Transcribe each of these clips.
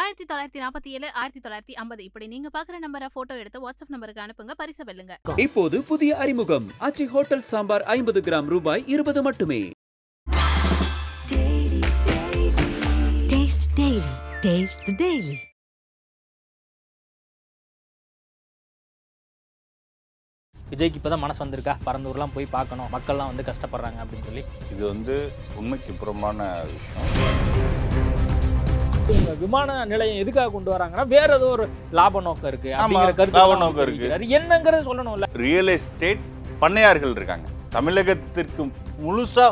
ஆயிரத்தி தொள்ளாயிரத்தி நாற்பத்தி ஏழு ஆயிரத்தி தொள்ளாயிரத்தி ஐம்பது. இப்படி நீங்க பாக்குற நம்பரை போட்டோ எடுத்து வாட்ஸ்அப் நம்பருக்கு அனுப்புங்க பரிசு வெல்லுங்க. இப்போது புதிய அறிமுகம். ஆச்சி ஹோட்டல் சாம்பார் ஐம்பது கிராம் ரூபாய் இருபது மட்டுமே. Taste Daily. Taste the Daily. விஜய்க்கு இப்போ தான் மனசு வந்திருக்கா? பரந்தூர்லாம் போய் பார்க்கணும். மக்கள்லாம் வந்து கஷ்டப்படுறாங்க அப்படின்னு சொல்லி. இது வந்து உண்மைக்கு புறம்பான விஷயம். விமான நிலையம் எதுக்காக கொண்டு வராங்கன்னா வேற ஏதோ ஒரு லாப நோக்கம் இருக்கு அப்படிங்கிற கருத்து லாப நோக்கம் இருக்கு. என்னங்கிறது சொல்லணும்ல. ரியல் எஸ்டேட் பண்ணையார்கள் இருக்காங்க. தமிழகத்திற்கு முழுசா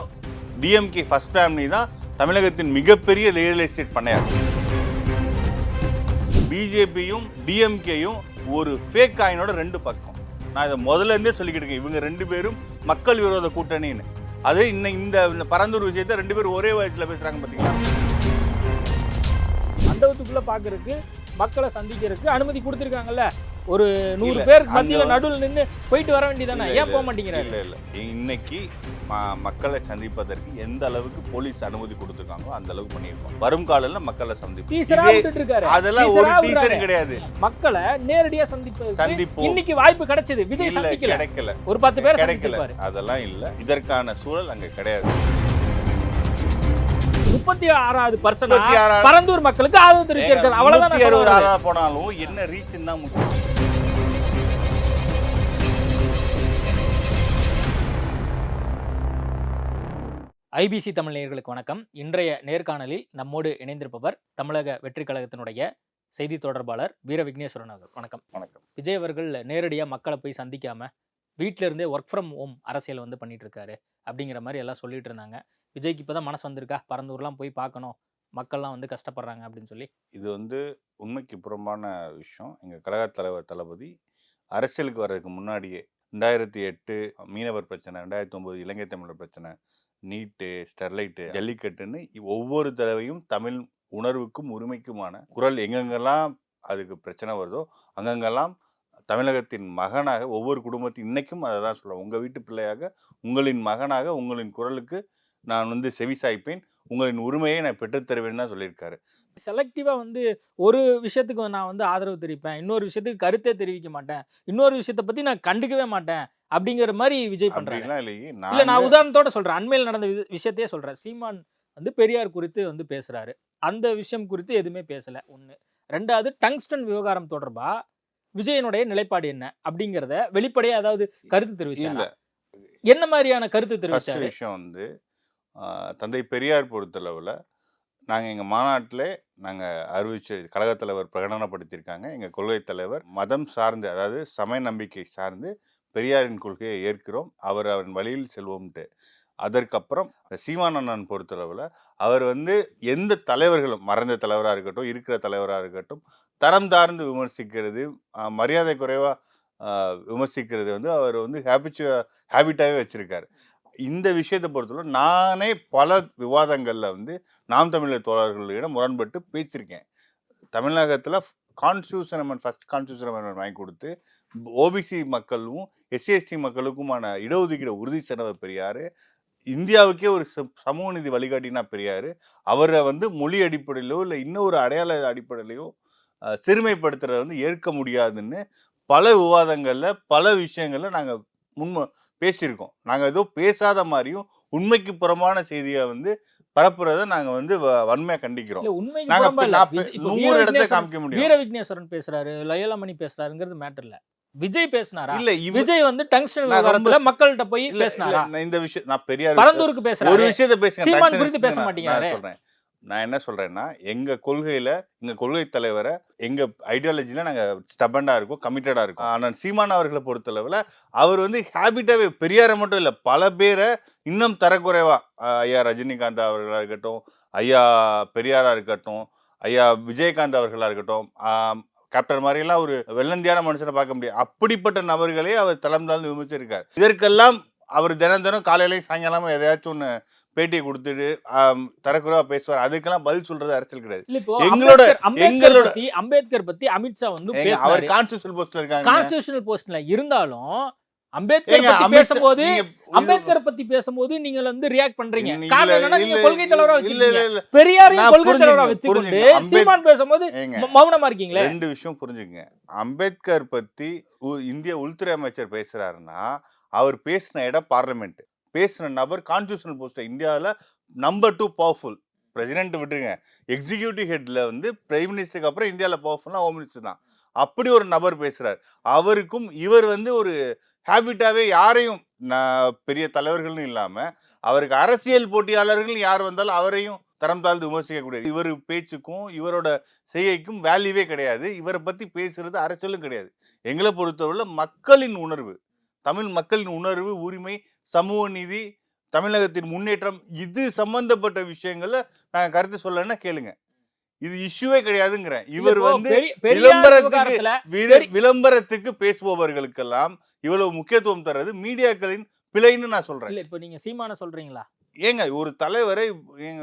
டிஎம்கே ஃபர்ஸ்ட் ஃபேமிலி தான் தமிழகத்தின் மிகப்பெரிய ரியல் எஸ்டேட் பண்ணையார் பிஜேபியும் டிஎம்கேயும் ஒரு ஃபேக் காயினோட ரெண்டு பக்கம். நான் இதை முதல்ல இருந்தே சொல்லிக்கிட்டு இருக்கேன். இவங்க ரெண்டு பேரும் மக்கள் விரோத கூட்டணின்னு. அது இன்னும் இந்த பரந்தூர் விஷயத்தை ரெண்டு பேரும் ஒரே வயசுல பேசுறாங்க பார்த்தீங்களா மண்டபத்துக்குள்ள பாக்குறதுக்கு மக்களை சந்திக்கிறதுக்கு அனுமதி கொடுத்துருக்காங்கல்ல? ஒரு நூறு அங்க மத்தியில நடுவில் நின்னு போயிட்டு வர வேண்டியதானே ஏன் போக மாட்டேங்கிறாரு? இல்ல இல்ல. இன்னைக்கு மக்களை சந்திப்பதற்கு எந்த அளவுக்கு போலீஸ் அனுமதி கொடுத்துருக்காங்களோ அந்த அளவுக்கு பண்ணியிருக்கோம். வரும் காலையில மக்களை சந்திப்போம். அதெல்லாம் ஒரு டீசரா டீசர் விடுறாரு. கிடையாது. மக்களை நேரடியா சந்திப்பது சந்திப்போம். இன்னைக்கு வாய்ப்பு கிடைச்சது. விஜய் கிடைக்கல. ஒரு பத்து பேர் கிடைக்கல. அதெல்லாம் இல்ல. இதற்கான சூழல் அங்க கிடையாது. முப்பத்தி ஆறாவது பர்சன் முப்பத்தி ஆறாவது- பரந்தூர் மக்களுக்கு ஆதரவு தெரிவிச்சிருக்காரு. அவ்வளவுதான் அறுபது. ஆளா போனாலும் என்ன ரீச் தான் முக்கியம். ஐபிசி தமிழ் நேயர்களுக்கு வணக்கம். இன்றைய நேர்காணலில் நம்மோடு இணைந்திருப்பவர் தமிழக வெற்றி கழகத்தினுடைய செய்தி தொடர்பாளர் வீர விக்னேஸ்வரன் அவர்கள். வணக்கம். வணக்கம். விஜய் அவர்கள் நேரடியாக மக்களை போய் சந்திக்காம வீட்டில இருந்தே ஒர்க் ஃப்ரம் ஹோம் அரசியல் வந்து பண்ணிட்டு இருக்காரு அப்படிங்கிற மாதிரி எல்லாம் சொல்லிட்டு இருந்தாங்க. விஜய்க்கு இப்பதான் மனசு வந்திருக்கா? பரந்தூர்லாம் போய் பார்க்கணும். மக்கள்லாம் வந்து கஷ்டப்படுறாங்க அப்படின்னு சொல்லி. இது வந்து உண்மைக்கு புறம்பான விஷயம். எங்கள் கழக தலைவர் தளபதி அரசியலுக்கு வர்றதுக்கு முன்னாடியே ரெண்டாயிரத்தி எட்டு மீனவர் பிரச்சனை ரெண்டாயிரத்தி ஒம்பது இலங்கை தமிழர் பிரச்சனை நீட்டு ஸ்டெர்லைட்டு ஜல்லிக்கட்டுன்னு ஒவ்வொரு தடவையும் தமிழ் உணர்வுக்கும் உரிமைக்குமான குரல் எங்கெங்கெல்லாம் அதுக்கு பிரச்சனை வருதோ அங்கங்கெல்லாம் தமிழகத்தின் மகனாக ஒவ்வொரு குடும்பத்தையும் இன்னைக்கும் அதை தான் சொல்லுவோம் உங்கள் வீட்டு பிள்ளையாக உங்களின் மகனாக உங்களின் குரலுக்கு நான் வந்து செவி சாய்ப்பேன் உங்களின் உரிமையை நான் பெற்றுத்தருவேன் தான் சொல்லியிருக்காரு. செலக்டிவா வந்து ஒரு விஷயத்துக்கு நான் வந்து ஆதரவு தெரிவிப்பேன். இன்னொரு விஷயத்துக்கு கருத்தே தெரிவிக்க மாட்டேன். இன்னொரு விஷயத்தை பத்தி நான் கண்டுக்கவே மாட்டேன். அப்படிங்கிற மாதிரி விஜய் இல்லையே. இல்ல நான் உதாரணத்தோட சொல்றேன். அண்மையில் நடந்த விஷயத்தையே சொல்றேன். சீமான் வந்து பெரியார் குறித்து வந்து பேசுறாரு. அந்த விஷயம் குறித்து எதுவுமே பேசல. ஒண்ணு. ரெண்டாவது டங்ஸ்டன் விவகாரம் தொடர்பா? விஜயனுடைய நிலைப்பாடு என்ன? அப்படிங்கறத வெளிப்படையா அதாவது கருத்து தெரிவிச்சாங்க என்ன மாதிரியான கருத்து தெரிவிச்சாரு? விஷயம் வந்து தந்தை பெரியார் பொறுத்தளவில் நாங்கள் எங்கள் மாநாட்டில் நாங்கள் அறிவிச்ச கழகத் தலைவர் பிரகடனப்படுத்தியிருக்காங்க. எங்கள் கொள்கை தலைவர் மதம் சார்ந்து அதாவது சமய நம்பிக்கை சார்ந்து பெரியாரின் கொள்கையை ஏற்கிறோம். அவர் அவன் வழியில் செல்வோம்ட்டு. அதற்கப்புறம் சீமானண்ணன் பொறுத்தளவில் அவர் வந்து எந்த தலைவர்களும் மறைந்த தலைவராக இருக்கட்டும் இருக்கிற தலைவராக இருக்கட்டும் தரம் தார்ந்து விமர்சிக்கிறது மரியாதை குறைவாக விமர்சிக்கிறது வந்து அவர் வந்து ஹேபிச்சு ஹேபிட்டாகவே வச்சுருக்காரு. இந்த விஷயத்தை பொறுத்தவரை நானே பல விவாதங்களில் வந்து நாம் தமிழர் தோழர்களிடம் முரண்பட்டு பேசியிருக்கேன். தமிழகத்தில் constitution amend first constitution amend வாங்கி கொடுத்து ஓபிசி மக்களும் எஸ்சிஎஸ்டி மக்களுக்குமான இடஒதுக்கீடு உறுதி செய்தவர் பெரியார். இந்தியாவுக்கே ஒரு ச- சமூக நீதி வழிகாட்டினா பெரியார். அவரை வந்து மொழி அடிப்படையிலோ இல்லை இன்னொரு அடையாள அடிப்படையிலையோ சிறுமைப்படுத்துறதை வந்து ஏற்க முடியாதுன்னு பல விவாதங்களில் பல விஷயங்களில் நாங்கள் முன் பேசியிருக்கோம். நாங்கள் ஏதோ பேசாத மாதிரியும் உண்மைக்கு புறமான செய்தியை வந்து பரப்புறதை நாங்கள் வந்து வன்மையா கண்டிக்கிறோம். உண்மைக்கு நாங்க நூறு இடத்தை காமிக்க முடியும். வீர விக்னேஸ்வரன் பேசுறாரு லயோலாமணி பேசுறாருங்கிறது மேட்டர் இல்ல. விஜய் பேசினாரா? இல்ல விஜய் வந்து டங்ஸ்டன் விவகாரத்துல மக்கள்கிட்ட போய் பேசினாரா? இந்த விஷயம் நான் பெரியார் பரந்தூருக்கு ஒரு பேசுறாரு விஷயத்தை டக்குனு குறித்து பேச மாட்டேங்கிறாரு. சொல்றேன். நான் என்ன சொல்கிறேன்னா எங்கள் கொள்கையில் எங்கள் கொள்கை தலைவரை எங்கள் ஐடியாலஜியில் நாங்கள் ஸ்டபண்டாக இருக்கோம் கமிட்டடாக இருக்கோம். ஆனால் சீமான் அவர்களை பொறுத்தளவில் அவர் வந்து ஹேபிட்டாகவே பெரியாரை மட்டும் இல்லை பல பேரை இன்னும் தரக்குறைவாக ஐயா ரஜினிகாந்த் அவர்களாக இருக்கட்டும் ஐயா பெரியாராக இருக்கட்டும் ஐயா விஜயகாந்த் அவர்களாக இருக்கட்டும் கேப்டன் மாதிரிலாம் ஒரு வெள்ளந்தியான மனுஷனை பார்க்க முடியாது. அப்படிப்பட்ட நபர்களே அவர் தளம் தாழ்ந்து விமர்சிச்சிருக்கார். இதற்கெல்லாம் அவர் தினம் தினம் காலையிலையும் சாயங்காலமும் எதையாச்சும் ஒன்று பேட்டியை கொடுத்துட்டு தரக்குறைவா பேசுவார். அதுக்கெல்லாம் பதில் சொல்றது அரசியல் கிடையாது. எங்களோட- எங்களோட- பத்தி அம்பேத்கர் பத்தி அமித்ஷா வந்து அவர் பேசினாரு. கான்ஸ்டியூஷன் போஸ்ட்ல இருக்காங்க கான்ஸ்டிடியூஷனல் போஸ்ட்ல இருந்தாலும் அம்பேத்கர் பத்தி பேசும்போது அம்பேத்கர் பத்தி பேசும்போது நீங்க வந்து ரியாக்ட் பண்றீங்க. காரணம் நீங்க கொள்கை தலைவரா இல்ல. பெரியாரையும் கொள்கை தலைவரா வச்சுக்கொண்டு சீமான் பேசும்போது மௌனமா இருக்கீங்களே? ரெண்டு விஷயம் புரிஞ்சுக்கங்க. அம்பேத்கர் பத்தி இந்திய உள்துறை அமைச்சர் பேசுறாருன்னா அவர் பேசின இடம் பார்லிமெண்ட் பேசின நபர் கான்ஸ்டியூஷனல் போஸ்ட் இந்தியாவில் நம்பர் டூ பவர்ஃபுல் பிரசிடென்ட் விட்டுருங்க. எக்ஸிகியூட்டிவ் ஹெட்ல வந்து பிரைம் மினிஸ்டருக்கு அப்புறம் இந்தியாவில் பவர்ஃபுல்னா ஹோம் மினிஸ்டர் தான். அப்படி ஒரு நபர் பேசுறார். அவருக்கும் இவர் வந்து ஒரு ஹேபிட்டாவே யாரையும் நான் பெரிய தலைவர்கள்னு இல்லாம அவருக்கு அரசியல் போட்டியாளர்கள் யார் வந்தாலும் அவரையும் தரம் தாழ்ந்து விமர்சிக்கக்கூடிய இவர் பேச்சுக்கும் இவரோட செய்கைக்கும் வேல்யூவே கிடையாது. இவரை பற்றி பேசுறது அரசியலும் கிடையாது. எங்களை பொறுத்தவரையில் மக்களின் உணர்வு தமிழ் மக்களின் உணர்வு உரிமை சமூக நீதி தமிழகத்தின் முன்னேற்றம் இது சம்பந்தப்பட்ட விஷயங்கள்ல நாங்க கருத்து சொல்லணும்னா கேளுங்க. இது இஷ்யூவே கிடையாதுங்கிறேன். இவர் வந்து விளம்பரத்துக்கு விளம்பரத்துக்கு பேசுபவர்களுக்கெல்லாம் இவ்வளவு முக்கியத்துவம் தர்றது மீடியாக்களின் பிழைன்னு நான் சொல்றேன். இல்ல இப்போ நீங்க சீமான சொல்றீங்களா? ஏங்க ஒரு தலைவரை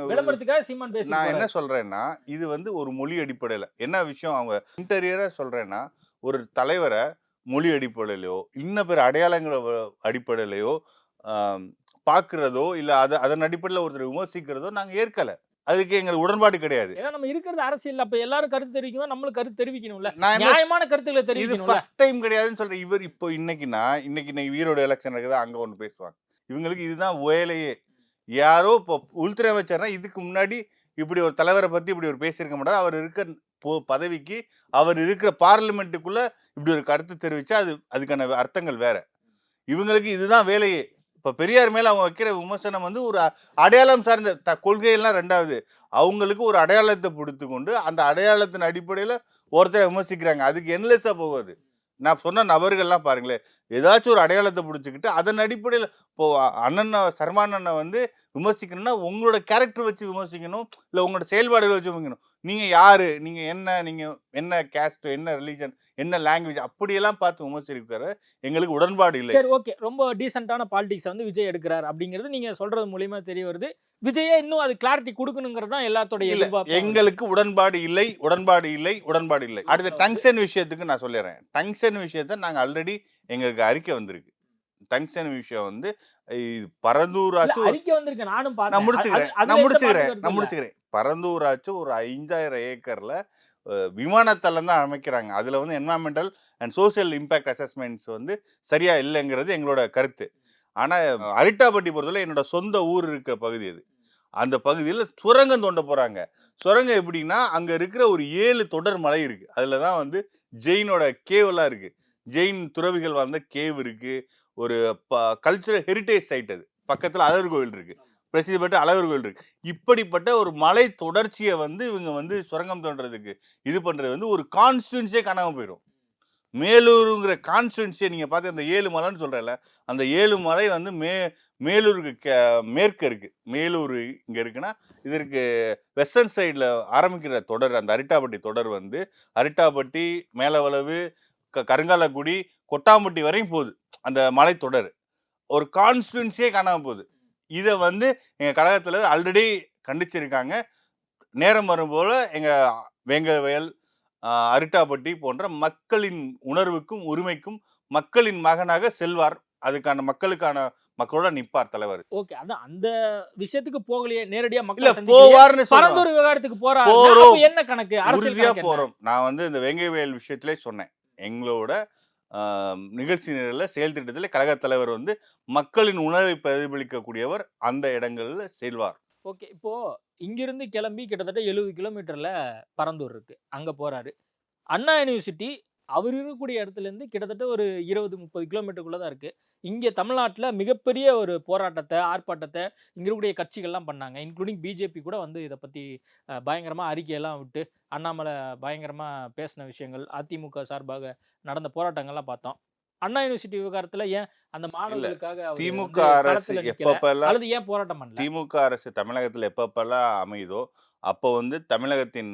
விளம்பரத்துக்காக சீமான் பேசி நான் என்ன சொல்றேன்னா இது வந்து ஒரு மொழி அடிப்படையில. என்ன விஷயம் அவங்க இன்டீரியரா சொல்றேன்னா ஒரு தலைவரை மொழி அடிப்படையிலையோ இன்ன பிற அடையாளங்கள அடிப்படையிலையோ பார்க்கிறதோ இல்ல அத அதன் அடிப்படையில ஒருத்தர் விமர்சிக்கிறதோ நாங்க ஏற்கல. அதுக்கு எங்களுக்கு உடன்பாடு கிடையாது. ஏன்னா நம்ம இருக்கிறது அரசியல். அப்ப எல்லாரும் கருத்து தெரிவிக்கணும் நம்மளும் கருத்து தெரிவிக்கணும்ல. நியாயமான கருத்துக்களை இது தெரிவிக்கணும்ல. ஃபர்ஸ்ட் டைம் கிடையாதுன்னு சொல்றேன் இவர் இப்போ இன்னைக்குன்னா இன்னைக்கு இன்னைக்கு ஈரோடு எலெக்ஷன் இருக்குது அங்க ஒன்று பேசுவாங்க. இவங்களுக்கு இதுதான் வேலையே. யாரோ இப்போ உள்துறை அமைச்சர்னா இதுக்கு முன்னாடி இப்படி ஒரு தலைவரை பத்தி இப்படி ஒரு பேசியிருக்க மாட்டார். அவர் இருக்க போ- பதவிக்கு அவர் இருக்கிற பார்லிமெண்ட்டுக்குள்ள இப்படி ஒரு கருத்து தெரிவிச்சா அது அதுக்கான அர்த்தங்கள் வேற. இவங்களுக்கு இதுதான் வேலையே. இப்போ பெரியார் மேலே அவங்க வைக்கிற விமர்சனம் வந்து ஒரு அடையாளம் சார்ந்த த கொள்கையெல்லாம் ரெண்டாவது. அவங்களுக்கு ஒரு அடையாளத்தை பிடித்து கொண்டு அந்த அடையாளத்தின் அடிப்படையில் ஒருத்தரை விமர்சிக்கிறாங்க. அதுக்கு என்லெஸ்ஸாக போகாது. நான் சொன்ன நபர்கள்லாம் பாருங்களேன். ஏதாச்சும் ஒரு அடையாளத்தை பிடிச்சிக்கிட்டு அதன் அடிப்படையில் இப்போ அண்ணனை சர்மானண்ணை வந்து விமர்சிக்கணும்னா உங்களோட கேரக்டர் வச்சு விமர்சிக்கணும். இல்லை உங்களோட செயல்பாடுகளை வச்சு விமர்சிக்கணும். நீங்க யாரு? நீங்க என்ன? நீங்க என்ன கேஸ்ட் என்ன ரிலீஜன் என்ன லாங்குவேஜ் அப்படியெல்லாம் பார்த்து விமர்சிக்கிற எங்களுக்கு உடன்பாடு இல்லை. சரி ஓகே ரொம்ப டீசென்டான பாலிடிக்ஸ் வந்து விஜய் எடுக்கிறார் அப்படிங்கிறது நீங்க சொல்றது மூலியமா தெரிய வருது. விஜயே இன்னும் அது கிளாரிட்டி கொடுக்கணுங்கிறது தான் எல்லாத்தோட இல்ல எதிர்பார்ப்பு எங்களுக்கு உடன்பாடு இல்லை உடன்பாடு இல்லை உடன்பாடு இல்லை. அடுத்த டங்ஷன் விஷயத்துக்கு நான் சொல்லிடுறேன். டங்ஷன் விஷயத்த நாங்க ஆல்ரெடி எங்களுக்கு அறிக்கை வந்திருக்கு. டங்ஷன் விஷயம் வந்து ஒரு- அறிக்கை வந்திருக்கு. நானும் நான் முடிச்சுக்கிறேன். நான் முடிச்சுக்கிறேன். நான். முடிச்சுக்கிறேன். பரந்தூராச்சும் ஒரு ஐந்தாயிரம் ஏக்கரில் விமானத்தளம் தான் அமைக்கிறாங்க. அதில் வந்து environmental and social impact assessments வந்து சரியாக இல்லைங்கிறது எங்களோட கருத்து. ஆனால் அரிட்டாப்பட்டி பொறுத்தவரை என்னோட சொந்த ஊர் இருக்கிற பகுதி அது. அந்த பகுதியில் சுரங்கம் தோண்ட போகிறாங்க சுரங்கம் எப்படின்னா அங்கே இருக்கிற ஒரு ஏழு தொடர் மலை இருக்குது அதில் தான் வந்து ஜெயினோட கேவெல்லாம் இருக்குது ஜெயின் துறவிகள் வாழ்ந்த கேவ் இருக்குது ஒரு ப கல்ச்சுரல் ஹெரிட்டேஜ் சைட் அது. பக்கத்தில் அழகர் கோவில் இருக்குது பிரசித்தி பெற்ற அழகர் கோயில் இருக்கு. இப்படிப்பட்ட ஒரு மலை தொடர்ச்சியை வந்து இவங்க வந்து சுரங்கம் தோன்றதுக்கு இது பண்ணுறது வந்து ஒரு கான்ஸ்டுவன்சியே காணாமல் போயிடும். மேலூருங்கிற கான்ஸ்டுவன்சியை நீங்கள் பார்த்து அந்த ஏழு மலைன்னு சொல்றேன்ல அந்த ஏழு மலை வந்து மே மேலூருக்கு கே- மேற்கு இருக்குது மேலூர் இங்கே இருக்குன்னா இதற்கு வெஸ்டர்ன் சைடில் ஆரம்பிக்கிற தொடர் அந்த அரிட்டாப்பட்டி தொடர் வந்து அரிட்டாப்பட்டி மேலவளவு க கருங்காலக்குடி கொட்டாம்பட்டி வரையும் போகுது. அந்த மலைத்தொடர் ஒரு கான்ஸ்டுவன்சியே காணாமல் போகுது. இதை வந்து எங்கள் கழகத்தில் ஆல்ரெடி கண்டிச்சிருக்காங்க. நேரம் வரும்போல எங்கள் வேங்க வயல் ஆஹ், அரிட்டாப்பட்டி போன்ற மக்களின் உணர்வுக்கும் உரிமைக்கும் மக்களின் மகனாக செல்வார். அதுக்கான மக்களுக்கான மக்களோட நிப்பார் தலைவர். ஓகே. அதான் அந்த விஷயத்துக்கு போகலையே. நேரடியா மக்கள். போவார்னு பரந்தூர் விவகாரத்துக்கு போறாரு? போறோம். என்ன கணக்கு? அரசியல் உறுதியா? போறோம். நான் வந்து இந்த வேங்கை வயல் விஷயத்திலே சொன்னேன். எங்களோட நிகழ்ச்சி நிரலில் செயல் திட்டத்தில் கழக தலைவர் வந்து மக்களின் உணர்வை பிரதிபலிக்கக்கூடியவர் அந்த இடங்களில் செல்வார். ஓகே. இப்போ இங்கிருந்து கிளம்பி கிட்டத்தட்ட எழுபது கிலோமீட்டர்ல பரந்தூர் இருக்கு. அங்க போறாரு. அண்ணா யூனிவர்சிட்டி அவர் இருக்கக்கூடிய இடத்துல இருந்து கிட்டத்தட்ட ஒரு இருபது முப்பது கிலோமீட்டருக்குள்ள தான் இருக்கு. இங்க தமிழ்நாட்டுல மிகப்பெரிய ஒரு போராட்டத்தை ஆர்ப்பாட்டத்தை இங்க இருக்கக்கூடிய கட்சிகள்லாம் பண்ணாங்க. இன்க்ளூடிங் பிஜேபி கூட வந்து இதை பத்தி அஹ், பயங்கரமா அறிக்கையெல்லாம் விட்டு அண்ணாமலை பயங்கரமா பேசின விஷயங்கள் அதிமுக சார்பாக நடந்த போராட்டங்கள்லாம் பார்த்தோம். அண்ணா யூனிவர்சிட்டி விவகாரத்துல ஏன் அந்த மாணவர்களுக்காக திமுக அரசு? எப்பப்பெல்லாம் அல்லது ஏன் போராட்டம் பண்ணல? திமுக அரசு தமிழகத்தில் எப்பப்பெல்லாம் அமையுதோ அப்போ வந்து தமிழகத்தின்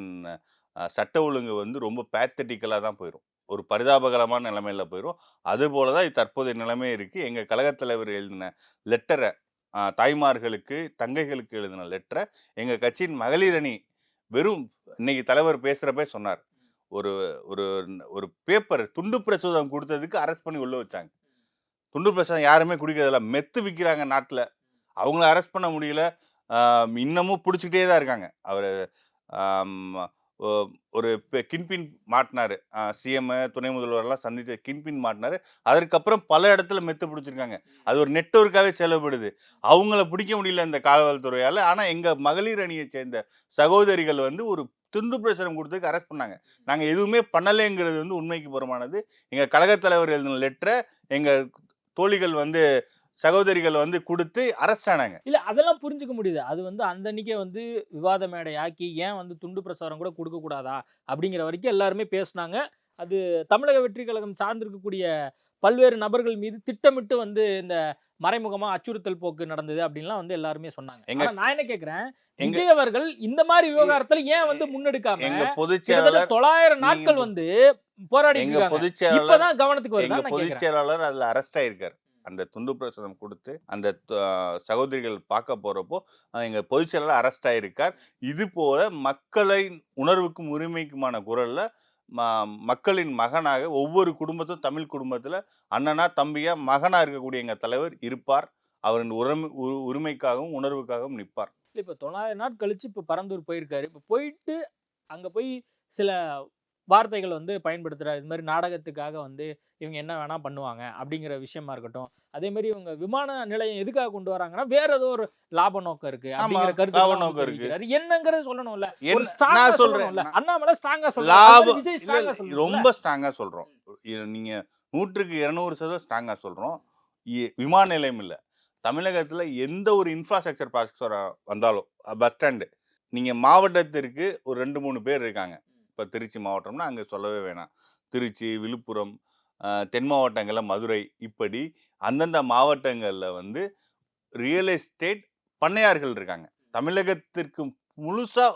சட்ட ஒழுங்கு வந்து ரொம்ப பேத்தட்டிக்கலாக தான் போயிடும் ஒரு பரிதாபகரமான நிலைமையில போயிடும் அதுபோல தான் தற்போதைய நிலைமை இருக்குது எங்கள் கழகத் தலைவர் எழுதின லெட்டரை தாய்மார்களுக்கு தங்கைகளுக்கு எழுதின லெட்டரை எங்கள் கட்சியின் மகளிர் அணி வெறும் இன்னைக்கு தலைவர் பேசுகிறப்ப சொன்னார். ஒரு ஒரு ஒரு பேப்பர் துண்டு பிரசுரம் கொடுத்ததுக்கு அரெஸ்ட் பண்ணி உள்ளே வச்சாங்க. துண்டு பிரசோதம் யாருமே குடிக்கிறதில்ல. மெத்து விற்கிறாங்க நாட்டில். அவங்கள அரெஸ்ட் பண்ண முடியல. இன்னமும் பிடிச்சிக்கிட்டே தான் இருக்காங்க. அவர் ஒரு கின்பின் மாட்டினாரு. சிஎம் துணை முதல்வர்லாம் சந்தித்து கின்பின் மாட்டினாரு. அதற்கப்புறம் பல இடத்துல மெத்து பிடிச்சிருக்காங்க. அது ஒரு நெட்வொர்க்காகவே செயல்படுது அவங்கள பிடிக்க முடியல இந்த காவல்துறையால் ஆனால் எங்கள் மகளிர் அணியை சேர்ந்த சகோதரிகள் வந்து ஒரு துண்டு பிரசுரம் கொடுத்ததுக்கு அரெஸ்ட் பண்ணாங்க. நாங்கள் எதுவுமே பண்ணலைங்கிறது வந்து உண்மைக்கு புறமானது. எங்கள் கழகத் தலைவர் எழுதின லெட்டரை எங்கள் தோழிகள் வந்து சகோதரிகள் வந்து கொடுத்து அரெஸ்ட் ஆனாங்க. இல்ல அதெல்லாம் புரிஞ்சுக்க முடியுது. அது வந்து அந்த அன்னைக்கே வந்து விவாத மேடை ஆக்கி ஏன் வந்து துண்டு பிரசாரம் கூட கொடுக்க கூடாதா அப்படிங்கிற வரைக்கும் எல்லாருமே பேசுனாங்க. அது தமிழக வெற்றி கழகம் சார்ந்திருக்கக்கூடிய பல்வேறு நபர்கள் மீது திட்டமிட்டு வந்து இந்த மறைமுகமா அச்சுறுத்தல் போக்கு நடந்தது அப்படின்லாம் வந்து எல்லாருமே சொன்னாங்க. நான் என்ன கேக்குறேன்? விஜய் அவர்கள் இந்த மாதிரி விவகாரத்துல ஏன் வந்து முன்னெடுக்காம தொள்ளாயிரம் நாட்கள் வந்து போராடி இப்பதான் கவனத்துக்கு வருதா நான் பொதுச் கேக்குறேன். செயலாளர் அதுல அரெஸ்ட் ஆயிருக்காரு. அந்த துண்டு பிரசுரம் கொடுத்து அந்த சகோதரிகள் பார்க்க போகிறப்போ எங்கள் பொதுச் செயலாளர் அரெஸ்ட் ஆகியிருக்கார் இது போல மக்களின் உணர்வுக்கும் உரிமைக்குமான குரலில் ம- மக்களின் மகனாக ஒவ்வொரு குடும்பத்தும் தமிழ் குடும்பத்தில் அண்ணனா தம்பியா மகனாக இருக்கக்கூடிய எங்கள் தலைவர் இருப்பார். அவரின் உரிமை உ- உரிமைக்காகவும் உணர்வுக்காகவும் நிற்பார். இப்போ தொள்ளாயிரம் நாள் கழித்து இப்போ பரந்தூர் போயிருக்காரு. இப்போ போயிட்டு அங்கே போய் சில வார்த்தைகள் வந்து பயன்படுத்துறாரு இது மாதிரி நாடகத்துக்காக வந்து இவங்க என்ன வேணா பண்ணுவாங்க அப்படிங்கிற விஷயமா இருக்கட்டும். அதே மாதிரி இவங்க விமான நிலையம் எதுக்காக கொண்டு வராங்கன்னா வேற ஏதோ ஒரு லாப நோக்கம் இருக்கு அப்படிங்கிற கருத்து நோக்கம் இருக்கு. என்னங்கிறது சொல்லணும்ல. நான் சொல்றேன் சொல்லணும்ல நான் அண்ணாமலை ஸ்ட்ராங்கா சொல்றாரு ரொம்ப ஸ்ட்ராங்கா சொல்றோம். நீங்க நூற்றுக்கு இருநூறு சதவீதம் ஸ்ட்ராங்கா சொல்றோம். விமான நிலையம் இல்ல. தமிழகத்துல எந்த ஒரு இன்ஃப்ராஸ்ட்ரக்சர் ப்ராஜெக்ட் வந்தாலும் பஸ் ஸ்டாண்டு நீங்க மாவட்டத்திற்கு ஒரு ரெண்டு மூணு பேர் இருக்காங்க. இப்போ திருச்சி மாவட்டம்னா அங்கே சொல்லவே வேணாம். திருச்சி விழுப்புரம் தென் மாவட்டங்களில் மதுரை இப்படி அந்தந்த மாவட்டங்களில் வந்து ரியல் எஸ்டேட் பண்ணையார்கள் இருக்காங்க. தமிழகத்திற்கு முழுசா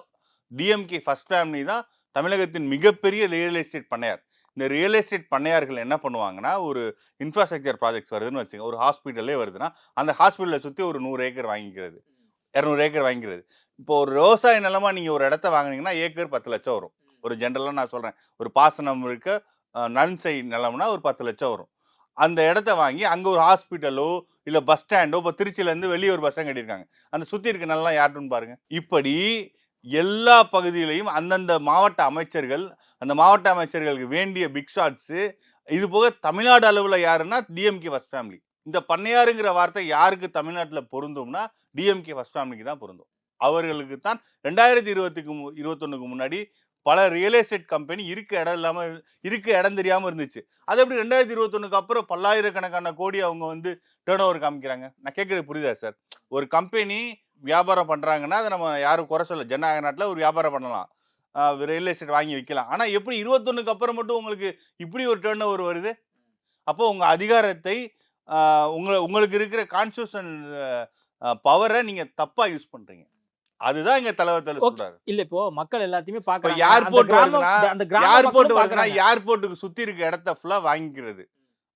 டிஎம்கே ஃபர்ஸ்ட் ஃபேமிலி தான் தமிழகத்தின் மிகப்பெரிய ரியல் எஸ்டேட் பண்ணையார். இந்த ரியல் எஸ்டேட் பண்ணையார்கள் என்ன பண்ணுவாங்கன்னா ஒரு இன்ஃப்ராஸ்ட்ரக்சர் ப்ராஜெக்ட்ஸ் வருதுன்னு வச்சுங்க ஒரு ஹாஸ்பிட்டலே வருதுன்னா அந்த ஹாஸ்பிட்டலை சுற்றி ஒரு நூறு ஏக்கர் வாங்கிக்கிறது. இரநூறு ஏக்கர் வாங்கிக்கிறது. இப்போ ஒரு விவசாய நிலமா நீங்கள் ஒரு இடத்த வாங்குனீங்கன்னா ஏக்கர் பத்து லட்சம் வரும். ஒரு ஜென்ரலாக நான் சொல்கிறேன் ஒரு பாசனம் இருக்க நன்சை நிலம்னா ஒரு பத்து லட்சம் வரும். அந்த இடத்த வாங்கி அங்கே ஒரு ஹாஸ்பிட்டலோ இல்லை பஸ் ஸ்டாண்டோ இப்போ திருச்சியிலேருந்து வெளியே ஒரு பஸ் ஸ்டாண்ட் கட்டியிருக்காங்க. அந்த சுற்றி இருக்க நல்லா யாருன்னு பாருங்கள் இப்படி எல்லா பகுதியிலையும் அந்தந்த மாவட்ட அமைச்சர்கள் அந்த மாவட்ட அமைச்சர்களுக்கு வேண்டிய பிக் ஷாட்ஸு இது போக தமிழ்நாடு அளவில் யாருன்னா டிஎம்கே ஃபஸ்ட் ஃபேமிலி இந்த பண்ணையாருங்கிற வார்த்தை யாருக்கு தமிழ்நாட்டில் பொருந்தும்னா டிஎம்கே ஃபஸ்ட் ஃபேமிலிக்கு தான் பொருந்தும். அவர்களுக்கு தான் ரெண்டாயிரத்தி இருபத்துக்கு மு இருபத்தொன்னுக்கு முன்னாடி பல ரியல் எஸ்டேட் கம்பெனி இருக்க இடம் இல்லாமல் இருக்க இடம் தெரியாமல் இருந்துச்சு. அது எப்படி ரெண்டாயிரத்தி இருபத்தொன்னுக்கு அப்புறம் பல்லாயிரக்கணக்கான கோடி அவங்க வந்து டேர்ன் ஓவர் காமிக்கிறாங்க? நான் கேட்குறது புரியுதா சார் ஒரு கம்பெனி வியாபாரம் பண்ணுறாங்கன்னா அதை நம்ம யாரும் குறை சொல்ல ஜனநாயக நாட்டில் ஒரு வியாபாரம் பண்ணலாம். ரியல் எஸ்டேட் வாங்கி விற்கலாம் ஆனால் எப்படி இருபத்தொன்னுக்கு அப்புறம் மட்டும் உங்களுக்கு இப்படி ஒரு டேர்ன் ஓவர் வருது? அப்போ உங்கள் அதிகாரத்தை உங்களை உங்களுக்கு இருக்கிற கான்ஸ்டியூஷன் பவரை நீங்கள் தப்பாக யூஸ் பண்ணுறீங்க அதுதான் எங்க தலைவர் தலை Okay. சொல்றாரு. இல்ல இப்போ மக்கள் எல்லாத்தையுமே பாக்குறாங்க. ஏர்போர்ட் வருதுன்னா அந்த ஏர்போர்ட் வருதுன்னா. ஏர்போர்ட்டுக்கு சுத்தி இருக்க இடத்த ஃபுல்லா வாங்கிக்கிறது.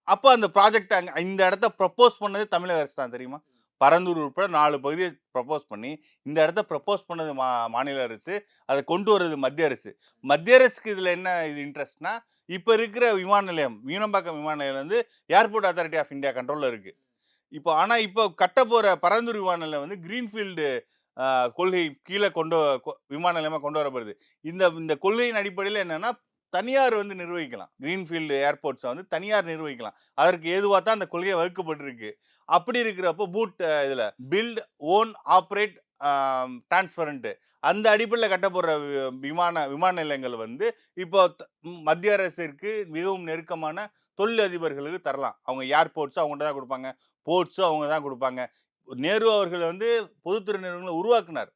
அப்போ அந்த ப்ராஜெக்ட் அங்க இந்த இடத்த ப்ரப்போஸ் பண்ணது தமிழக அரசு தான் தெரியுமா? பரந்தூர் உட்பட நாலு பகுதியை ப்ரப்போஸ் பண்ணி இந்த இடத்த ப்ரப்போஸ் பண்ணது மா மாநில அரசு அதை கொண்டு வர்றது மத்திய அரசு. மத்திய அரசுக்கு இதுல என்ன இது இன்ட்ரெஸ்ட்னா இப்போ இருக்கிற விமான நிலையம் மீனம்பாக்கம் விமான நிலையம் வந்து ஏர்போர்ட் அத்தாரிட்டி ஆஃப் இந்தியா கண்ட்ரோல்ல இருக்கு. இப்போ ஆனா இப்போ கட்ட போற பரந்தூர் விமான நிலையம் வந்து கிரீன்ஃபீல்டு கொள்கை கீழே கொண்டு கொ- விமான நிலையமாக கொண்டு வரப்படுது. இந்த இந்த கொள்கையின் அடிப்படையில் என்னன்னா தனியார் வந்து நிர்வகிக்கலாம். கிரீன்ஃபீல்டு ஏர்போர்ட்ஸை வந்து தனியார் நிர்வகிக்கலாம். அதற்கு ஏதுவாக தான் அந்த கொள்கை வகுக்கப்பட்டிருக்கு. அப்படி இருக்கிறப்போ பூட் இதில் பில்ட் ஓன் ஆப்ரேட் டிரான்ஸ்பரண்ட்டு அந்த அடிப்படையில் கட்டப்படுற வி- விமான விமான நிலையங்கள் வந்து இப்போ த- மத்திய அரசிற்கு மிகவும் நெருக்கமான தொழில் அதிபர்களுக்கு தரலாம். அவங்க ஏர்போர்ட்ஸும் அவங்கள்ட்ட தான் கொடுப்பாங்க. போர்ட்ஸும் அவங்க தான் கொடுப்பாங்க. நேரு அவர்கள் வந்து பொதுத்துறை நிறுவனங்களை உருவாக்குனார்.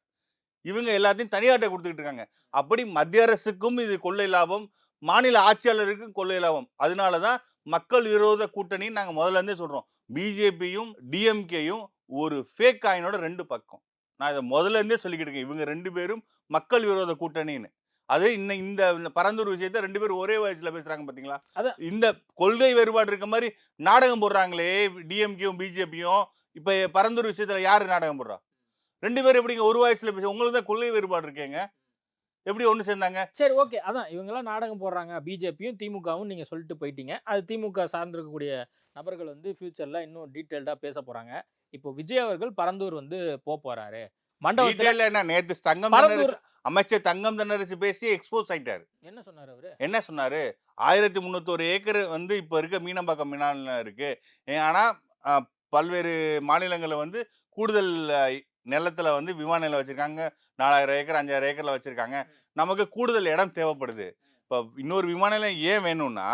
இவங்க எல்லாத்தையும் தனியார்ட்ட கொடுத்துக்கிட்டு இருக்காங்க. அப்படி மத்திய அரசுக்கும் இது கொள்ளை லாபம் மாநில ஆட்சியாளருக்கும் கொள்ளை லாபம். அதனால தான் மக்கள் விரோத கூட்டணின்னு நாங்கள் முதல்ல இருந்தே சொல்கிறோம் பிஜேபியும் டிஎம்கேயும் ஒரு ஃபேக் காயினோட ரெண்டு பக்கம். நான் இதை முதல்ல இருந்தே சொல்லிக்கிட்டு இருக்கேன். இவங்க ரெண்டு பேரும் மக்கள் விரோத கூட்டணின்னு. அது இன்னும் இந்த பரந்தூர் விஷயத்த ரெண்டு பேரும் ஒரே வயசுல பேசுறாங்க பாத்தீங்களா. இந்த கொள்கை வேறுபாடு இருக்க மாதிரி நாடகம் போடுறாங்களே டிஎம்கேயும் பிஜேபியும். இப்ப பரந்தூர் விஷயத்துல யாரு நாடகம் போடுறா? ரெண்டு பேரும் எப்படிங்க ஒரு வயசுல பேச உங்களுக்கு தான் கொள்கை வேறுபாடு இருக்கேங்க. எப்படி ஒன்று சேர்ந்தாங்க? சரி ஓகே. அதான் இவங்கெல்லாம் நாடகம் போடுறாங்க. பிஜேபியும் திமுகவும் நீங்கள் சொல்லிட்டு போயிட்டீங்க. அது திமுக சார்ந்திருக்கக்கூடிய நபர்கள் வந்து ஃபியூச்சரில் இன்னும் டீட்டெயில்டாக பேச போகிறாங்க இப்போ விஜய் அவர்கள் பரந்தூர் வந்து போக போகிறாரு மண்டபத்தில் என்ன? நேத்து தங்கம் அமைச்சர் தங்கம் தென்னரசு பேசி எக்ஸ்போஸ் ஆயிட்டாரு. என்ன சொன்னார் அவரு? என்ன சொன்னாரு? ஆயிரத்தி முந்நூத்தோரு ஏக்கர் வந்து இப்போ இருக்க மீனம்பாக்கம் மீனால இருக்கு. ஏ- ஆனா அஹ், பல்வேறு மாநிலங்களில் வந்து கூடுதல் நிலத்துல வந்து விமான நிலையம் வச்சிருக்காங்க. நாலாயிரம் ஏக்கர் அஞ்சாயிரம் ஏக்கர்ல வச்சிருக்காங்க. நமக்கு கூடுதல் இடம் தேவைப்படுது. இப்போ இன்னொரு விமான நிலையம் ஏன் வேணும்னா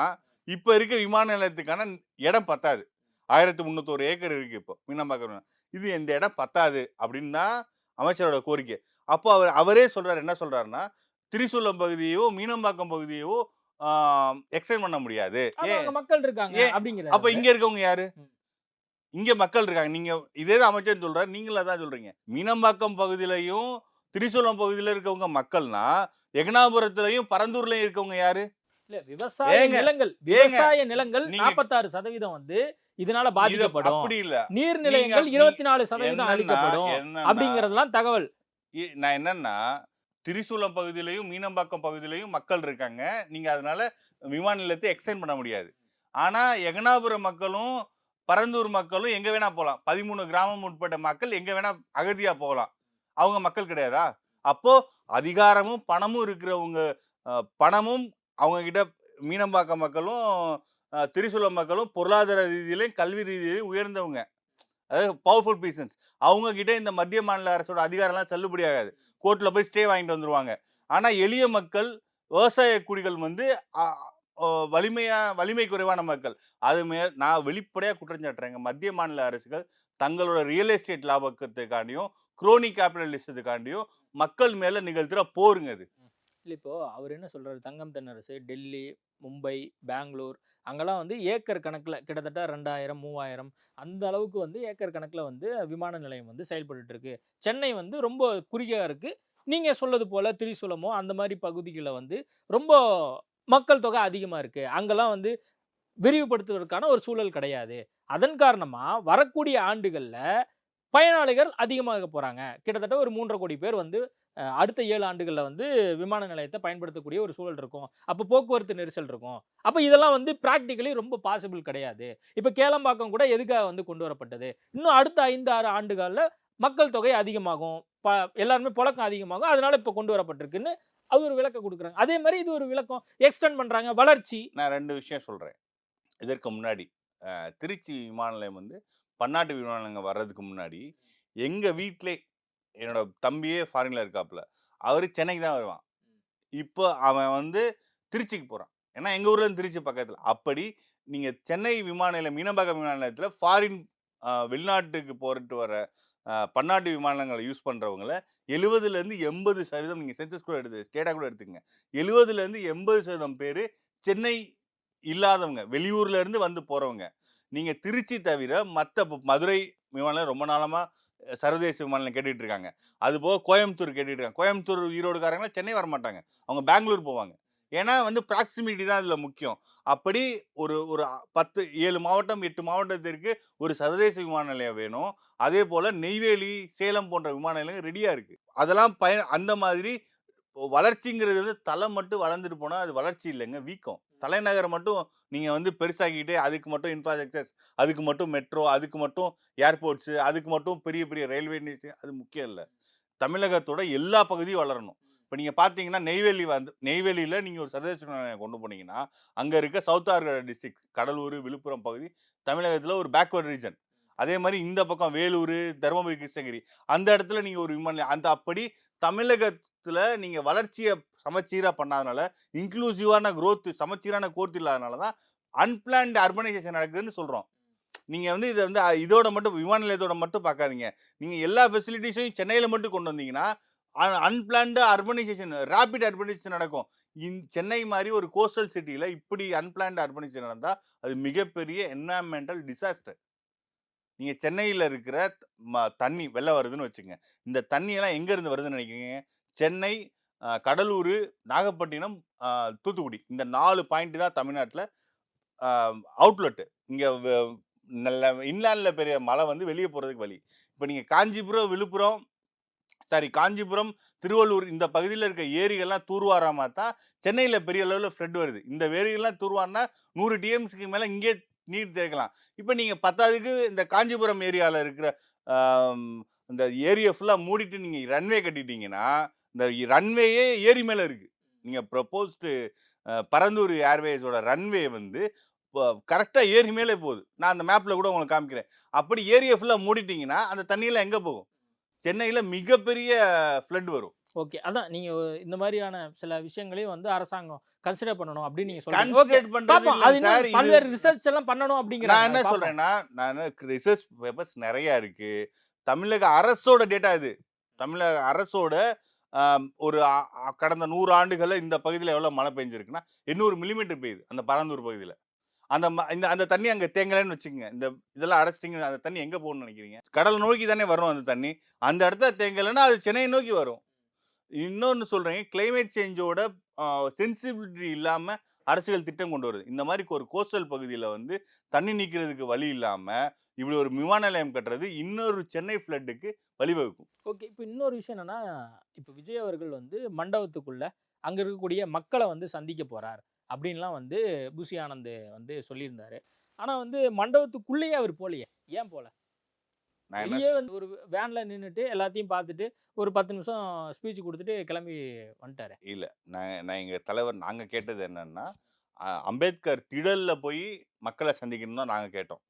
இப்போ இருக்க விமான நிலையத்துக்கான இடம் பத்தாது. ஆயிரத்தி முந்நூத்தோரு ஏக்கர் இருக்கு இப்போ. மீனம்பாக்கம் மீனா. இது இந்த இடம் பத்தாது அப்படின்னு தான் அமைச்சரோட கோரிக்கை. அப்போ அவர் அவரே சொல்றாரு. என்ன சொல்றாருன்னா திரிசூலம் பகுதியோ மீனம்பாக்கம் பகுதியோ எக்ஸ்டெண்ட் பண்ண முடியாது. ஏன்? மக்கள் இருக்காங்க அப்ப இங்க இருக்கவங்க யாரு. இங்க மக்கள் இருக்காங்க. நீங்க இதே தான் அமைச்சர் சொல்றாரு. நீங்களும் அதான் சொல்றீங்க. மீனம்பாக்கம் பகுதியிலையும் திரிசூலம் பகுதியில இருக்கவங்க மக்கள்னா எகனாபுரத்துலயும் பரந்தூர்லயும் இருக்கவங்க யாரு? இல்ல விவசாய நிலங்கள் விவசாய நிலங்கள் நாற்பத்தாறு சதவீதம் வந்து இதனால இது பாதிக்கப்படும். அப்படி இல்ல. நீர்நிலையங்கள் இருபத்தி நாலு சதவீதம் அழிக்கப்படும் அப்படிங்கறதெல்லாம் தகவல். நான் என்னன்னா திரிசூலம் பகுதியிலையும் மீனம்பாக்கம் பகுதியிலையும் மக்கள் இருக்காங்க. நீங்க அதனால விமான நிலையத்தை எக்ஸ்டெண்ட் பண்ண முடியாது. ஆனா எகனாபுரம் மக்களும் பரந்தூர் மக்களும் எங்க வேணா போகலாம் பதிமூணு கிராமம் உட்பட்ட மக்கள் எங்க வேணா அகதியா போகலாம். அவங்க மக்கள் கிடையாதா? அப்போ அதிகாரமும் பணமும் இருக்கிறவங்க பணமும் அவங்க கிட்ட மீனம்பாக்கம் மக்களும் திரிசூலம் மக்களும் பொருளாதார ரீதியிலையும் கல்வி ரீதியிலையும் உயர்ந்தவங்க. அதாவது பவர்ஃபுல் பீசன்ஸ் அவங்க கிட்ட இந்த மத்திய மாநில அரசோட அதிகாரம்லாம் செல்லுபடியாகாது கோர்ட்டில் போய் ஸ்டே வாங்கிட்டு வந்துருவாங்க. ஆனால் எளிய மக்கள் விவசாய குடிகள் வந்து வலிமையா வலிமை குறைவான மக்கள். அது மே நான் வெளிப்படையாக குற்றஞ்சாட்டுறேங்க மத்திய மாநில அரசுகள் தங்களோட ரியல் எஸ்டேட் லாபத்துக்காண்டியும் குரோனி கேபிட்டலிஸ்டத்துக்காண்டியும் மக்கள் மேல நிகழ்த்துற போருங்க அது. இல்லை இப்போ அவர் என்ன சொல்றாரு? தங்கம் தென்னரசு டெல்லி மும்பை பெங்களூர் அங்கெல்லாம் வந்து ஏக்கர் கணக்கில் கிட்டத்தட்ட ரெண்டாயிரம் மூவாயிரம் அந்த அளவுக்கு வந்து ஏக்கர் கணக்கில் வந்து விமான நிலையம் வந்து செயல்பட்டு இருக்கு சென்னை வந்து ரொம்ப குறுகியாக இருக்கு. நீங்கள் சொல்லது போல் திரிசூலமோ அந்த மாதிரி பகுதிகளில் வந்து ரொம்ப மக்கள் தொகை அதிகமாக இருக்குது அங்கெல்லாம் வந்து விரிவுபடுத்துவதற்கான ஒரு சூழல் கிடையாது. அதன் காரணமாக வரக்கூடிய ஆண்டுகளில் பயனாளிகள் அதிகமாக போகிறாங்க கிட்டத்தட்ட ஒரு மூன்றரை கோடி பேர் வந்து அடுத்த ஏழு ஆண்டுகளில் வந்து விமான நிலையத்தை பயன்படுத்தக்கூடிய ஒரு சூழல் இருக்கும். அப்போ போக்குவரத்து நெரிசல் இருக்கும். அப்போ இதெல்லாம் வந்து ப்ராக்டிக்கலி ரொம்ப பாசிபிள் கிடையாது. இப்போ கேளம்பாக்கம் கூட எதுக்காக வந்து கொண்டு வரப்பட்டது? இன்னும் அடுத்த ஐந்து ஆறு ஆண்டுகளில் மக்கள் தொகை அதிகமாகும். ப எல்லாருமே புழக்கம் அதிகமாகும். அதனால் இப்போ கொண்டு வரப்பட்டிருக்குன்னு அது ஒரு விளக்கம் கொடுக்குறாங்க. அதே மாதிரி இது ஒரு விளக்கம் எக்ஸ்டெண்ட் பண்ணுறாங்க வளர்ச்சி. நான் ரெண்டு விஷயம் சொல்கிறேன் இதற்கு முன்னாடி திருச்சி விமான நிலையம் வந்து பன்னாட்டு விமான நிலையம் வர்றதுக்கு முன்னாடி எங்கள் வீட்டிலே என்னோட தம்பியே ஃபாரின்ல இருக்காப்புல அவர் சென்னைக்கு தான் வருவான். இப்போ அவன் வந்து திருச்சிக்கு போகிறான் ஏன்னா எங்கள் ஊரில் இருந்து திருச்சி பக்கத்தில். அப்படி நீங்கள் சென்னை விமான நிலையம் மீனம்பாக்கம் விமான நிலையத்தில் ஃபாரின் வெளிநாட்டுக்கு போட்டு வர பன்னாட்டு விமானங்களை யூஸ் பண்ணுறவங்கள எழுபதுலேருந்து எண்பது சதவீதம் நீங்கள் சென்சஸ் கூட எடுத்து ஸ்டேட்டா கூட எடுத்துக்கங்க. எழுபதுலேருந்து எண்பது சதவீதம் பேர் சென்னை இல்லாதவங்க வெளியூர்ல இருந்து வந்து போகிறவங்க நீங்கள் திருச்சி தவிர மற்ற மதுரை விமானம் ரொம்ப நாளமாக சர்வதேச விமானம் கேட்டுட்டு இருக்காங்க. அது போக கோயம்புத்தூர் கேட்டுட்டு இருக்காங்க. கோயம்புத்தூர் ஈரோடுக்காரங்களாம் சென்னை வர மாட்டாங்க அவங்க பெங்களூர் போவாங்க. ஏன்னா வந்து ப்ராக்சிமிட்டி தான் இதுல முக்கியம். அப்படி ஒரு ஒரு பத்து ஏழு மாவட்டம் எட்டு மாவட்டத்திற்கு ஒரு சர்வதேச விமான நிலையம் வேணும். அதே போல நெய்வேலி சேலம் போன்ற விமான நிலையம் ரெடியா இருக்கு. அதெல்லாம் பயன் அந்த மாதிரி வளர்ச்சிங்கிறது வந்து தலை மட்டும் வளர்ந்துட்டு போனா அது வளர்ச்சி இல்லைங்க வீக்கம். தலைநகரை மட்டும் நீங்க வந்து பெருசாக்கிட்டு அதுக்கு மட்டும் இன்ஃப்ராஸ்ட்ரக்சர்ஸ் அதுக்கு மட்டும் மெட்ரோ அதுக்கு மட்டும் ஏர்போர்ட்ஸ் அதுக்கு மட்டும் பெரிய பெரிய ரயில்வே நிலையம் அது முக்கியம் இல்லை. தமிழகத்தோட எல்லா பகுதியும் வளரணும். இப்போ நீங்கள் பார்த்தீங்கன்னா நெய்வேலி வந்து நெய்வேலியில் நீங்கள் ஒரு சர்வதேச கொண்டு போனீங்கன்னா அங்கே இருக்க சவுத் ஆர்கட டிஸ்ட்ரிக்ட் கடலூர் விழுப்புரம் பகுதி தமிழகத்தில் ஒரு பேக்வர்ட் ரீஜன். அதே மாதிரி இந்த பக்கம் வேலூர் தருமபுரி கிருஷ்ணகிரி அந்த இடத்துல நீங்கள் ஒரு விமான அந்த அப்படி தமிழகத்தில் நீங்கள் வளர்ச்சியை சமச்சீராக பண்ணாதனால இன்க்ளூசிவான க்ரோத் சமச்சீரான கோர்த்து இல்லாதனால தான் அன்பிளான்டு அர்பனைசேஷன் நடக்குதுன்னு சொல்கிறோம் நீங்கள் வந்து இதை வந்து இதோட மட்டும் விமான நிலையத்தோட மட்டும் பார்க்காதீங்க நீங்கள் எல்லா ஃபெசிலிட்டிஸையும் சென்னையில் மட்டும் கொண்டு வந்தீங்கன்னா அன்பிளான்டு அர்பனைசேஷன் ரேபிட் அர்பனைசேஷன் நடக்கும். இந் சென்னை மாதிரி ஒரு கோஸ்டல் சிட்டியில் இப்படி அன்பிளான்டு அர்பனைசேஷன் நடந்தால் அது மிகப்பெரிய என்வாயன்மெண்டல் டிசாஸ்டர் நீங்கள் சென்னையில் இருக்கிற ம- தண்ணி வெள்ளம் வருதுன்னு வச்சுங்க. இந்த தண்ணியெல்லாம் எங்கேருந்து வருதுன்னு நினைக்கிறீங்க? சென்னை கடலூர் நாகப்பட்டினம் தூத்துக்குடி. இந்த நாலு பாயிண்ட் தான் தமிழ்நாட்டில் அவுட்லெட்டு இங்கே நல்ல இன்லேண்டில் பெரிய மழை வந்து வெளியே போகிறதுக்கு வழி. இப்போ நீங்கள் காஞ்சிபுரம் விழுப்புரம் சாரி காஞ்சிபுரம் திருவள்ளூர் இந்த பகுதியில் இருக்க ஏரிகள்லாம் தூர்வாராமா தான் சென்னையில் பெரிய அளவில் ஃப்ளட் வருது. இந்த ஏரிகள்லாம் தூர்வாரினா நூறு டிஎம்சிக்கு மேலே இங்கே நீர் தேக்கலாம் இப்போ நீங்கள் பத்தாவதுக்கு இந்த காஞ்சிபுரம் ஏரியாவில் இருக்கிற இந்த ஏரியை ஃபுல்லாக மூடிட்டு நீங்கள் ரன்வே கட்டிட்டீங்கன்னா இந்த ரன்வேயே ஏரி மேலே இருக்குது நீங்கள் ப்ரப்போஸ்டு பரந்தூர் ஏர்வேஸோட ரன்வே வந்து கரெக்டாக ஏரி மேலே போகுது. நான் அந்த மேப்பில் கூட உங்களுக்கு காமிக்கிறேன். அப்படி ஏரியை ஃபுல்லாக மூடிட்டீங்கன்னா அந்த தண்ணியெல்லாம் எங்கே போகும்? சென்னையில் மிகப்பெரிய ஃப்ளட் வரும். ஓகே. அதான் நீங்க இந்த மாதிரியான சில விஷயங்களையும் வந்து அரசாங்கம் கன்சிடர் பண்ணணும் அப்படின்னு நீங்க சொல்றீங்க. பல்வேறு ரிசர்ச் எல்லாம் பண்ணணும் நான் அப்படிங்கிறாங்க. என்ன. சொல்றேன்னா நான் ரிசர்ச் பேப்பர்ஸ் நிறைய இருக்கு. தமிழக அரசோட டேட்டா இது. தமிழக அரசோட ஒரு கடந்த நூறு ஆண்டுகளில் இந்த பகுதியில் எவ்வளோ மழை பெஞ்சிருக்குன்னா எண்ணூறு மில்லிமீட்டர் பெய்யுது அந்த பரந்தூர் பகுதியில். அந்த ம- இந்த அந்த தண்ணி அங்கே தேங்கலைன்னு வச்சுக்கோங்க. இந்த இதெல்லாம் அடைச்சிட்டிங்க அந்த தண்ணி எங்கே போகணும்னு நினைக்கிறீங்க? கடல் நோக்கி தானே வரும் அந்த தண்ணி. அந்த இடத்துல தேங்கலைன்னா அது சென்னையை நோக்கி வரும். இன்னொன்று சொல்கிறேங்க கிளைமேட் சேஞ்சோட சென்சிபிலிட்டி இல்லாமல் அரசுகள் திட்டம் கொண்டு வருது. இந்த மாதிரி ஒரு கோஸ்டல் பகுதியில் வந்து தண்ணி நிற்கிறதுக்கு வழி இல்லாமல் இப்படி ஒரு விமான நிலையம் கட்டுறது இன்னொரு சென்னை ஃப்ளட்டுக்கு வழிவகுக்கும். ஓகே. இப்போ இன்னொரு விஷயம் என்னென்னா இப்போ விஜய் அவர்கள் வந்து மண்டபத்துக்குள்ளே அங்கே இருக்கக்கூடிய மக்களை வந்து சந்திக்க போகிறார் அப்படின்லாம் வந்து புசி ஆனந்த் வந்து சொல்லியிருந்தாரு. ஆனா வந்து மண்டபத்துக்குள்ளேயே அவர் போலையே. ஏன் என்ன வெளியே வந்து ஒரு வேன்ல நின்றுட்டு எல்லாத்தையும் பார்த்துட்டு ஒரு பத்து நிமிஷம் ஸ்பீச் கொடுத்துட்டு கிளம்பி வந்துட்டாரு. இல்லை. நான் நான் எங்கள் தலைவர் நாங்கள் கேட்டது என்னன்னா அம்பேத்கர் திடலில் போய் மக்களை சந்திக்கணும் தான் நாங்கள் கேட்டோம்.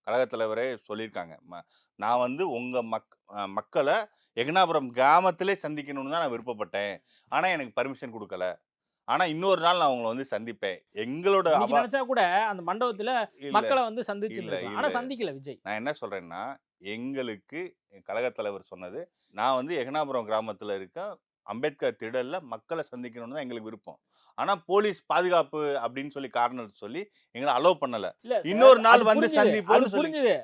கழகத் தலைவரே சொல்லியிருக்காங்க. ம- நான் வந்து உங்கள் மக் மக்களை எகனாபுரம் கிராமத்திலே சந்திக்கணும்னு தான் நான் விருப்பப்பட்டேன். ஆனால் எனக்கு பர்மிஷன் கொடுக்கல. ஆனால் இன்னொரு நாள் நான் உங்களை வந்து சந்திப்பேன். எங்களோட நினைச்சா கூட அந்த மண்டபத்துல மக்களை வந்து சந்திச்சு ஆனா. சந்திக்கல விஜய். நான் என்ன சொல்றேன்னா எங்களுக்கு கழகத் தலைவர் சொன்னது நான் வந்து எகனாபுரம் கிராமத்துல இருக்க அம்பேத்கர் திடல்ல மக்களை சந்திக்கணும்னு தான் எங்களுக்கு விருப்பம். ஆனா போலீஸ் பாதுகாப்பு அப்படின்னு சொல்லி காரணம் சொல்லி எங்களை அலோவ் பண்ணல. இன்னொரு நாள் வந்து சொல்லி- புரிஞ்சுது.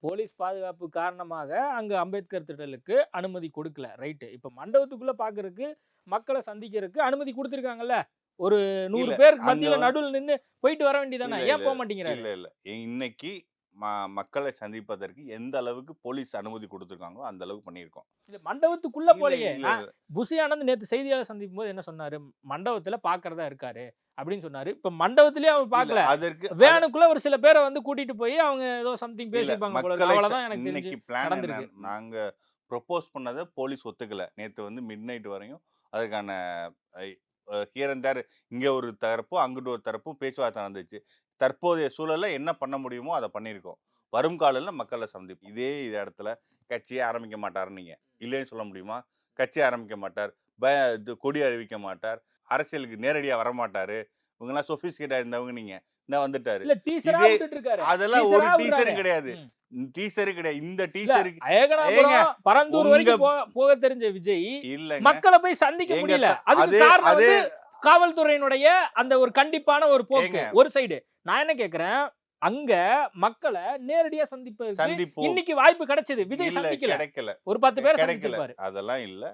போலீஸ் பாதுகாப்பு காரணமாக அங்க அம்பேத்கர் திடலுக்கு அனுமதி கொடுக்கல. ரைட்டு. இப்ப மண்டபத்துக்குள்ள பாக்குறதுக்கு மக்களை சந்திக்கிறதுக்கு அனுமதி கொடுத்துருக்காங்கல்ல? ஒரு நூறு இல்ல, பேர் அங்க மத்தியில நடுவில் நின்னு போயிட்டு வர வேண்டியதானே? ஏன் போக இல்ல, மாட்டேங்கிறாரு? இல்ல இல்ல. இன்னைக்கு ம- மக்களை சந்திப்பதற்கு எந்த அளவுக்கு போலீஸ் அனுமதி கொடுத்துருக்காங்களோ அந்த அளவுக்கு பண்ணியிருக்கோம். இல்ல மண்டபத்துக்குள்ள போலயே. புசி ஆனந்த் நேத்து செய்தியாளர் சந்திக்கும் போது என்ன சொன்னாரு? மண்டபத்துல பாக்குறதா இருக்காரு அப்படின்னு சொன்னாரு. இப்ப மண்டபத்திலேயே அவர் பார்க்கல இல்ல, அதற்கு வேனுக்குள்ள ஒரு சில பேரை வந்து கூட்டிட்டு போய் அவங்க ஏதோ சம்திங் அவ்வளவுதான் ச- எனக்கு இன்னைக்கு பிளான் நாங்க ப்ரொபோஸ் பண்ணதை போலீஸ் ஒத்துக்கல. நேத்து வந்து மிட் நைட் வரையும் அதுக்கான ஹியர் அண்ட் தேர் இங்க ஒரு தரப்பும் அங்கிட்டு ஒரு தரப்பும் பேச்சுவார்த்தை நடந்துச்சு. தற்போதைய சூழல்ல என்ன பண்ண முடியுமோ அதை பண்ணியிருக்கோம். வரும் காலையில் மக்களை சந்திப்பு இதே இது இடத்துல கட்சியே ஆரம்பிக்க மாட்டாருன்னு நீங்க இல்லைன்னு சொல்ல முடியுமா? கட்சி ஆரம்பிக்க மாட்டார். ப இது கொடி அறிவிக்க மாட்டார். அரசியலுக்கு நேரடியா வர மாட்டாரு இவங்கெல்லாம் சொபிஸ்கேட்டா இருந்தவங்க நீங்க. என்ன வந்துட்டாரு? இல்ல விட்டுட்டு இருக்காரு அதெல்லாம் ஒரு விடுறாரு. கிடையாது. ம். டீசரு கிடையாது. இந்த இல்ல, ஏகனாபுரம் பரந்தூர் வரைக்கும் போக போக தெரிஞ்ச விஜய் இல்லங்க. மக்களை போய் சந்திக்க முடியல. அதுக்கு அதே காரணம் காவல்துறையினுடைய அந்த ஒரு கண்டிப்பான ஒரு போக்கு. ஒரு சைடு நான் என்ன கேக்குறேன்? அங்க மக்களை நேரடியா சந்திப்பதற்கு சந்திப்போம். இன்னைக்கு வாய்ப்பு கிடைச்சது. விஜய் இல்ல சந்திக்கல. கிடைக்கல. ஒரு பத்து பேரை கிடைக்கல. அதெல்லாம் இல்ல.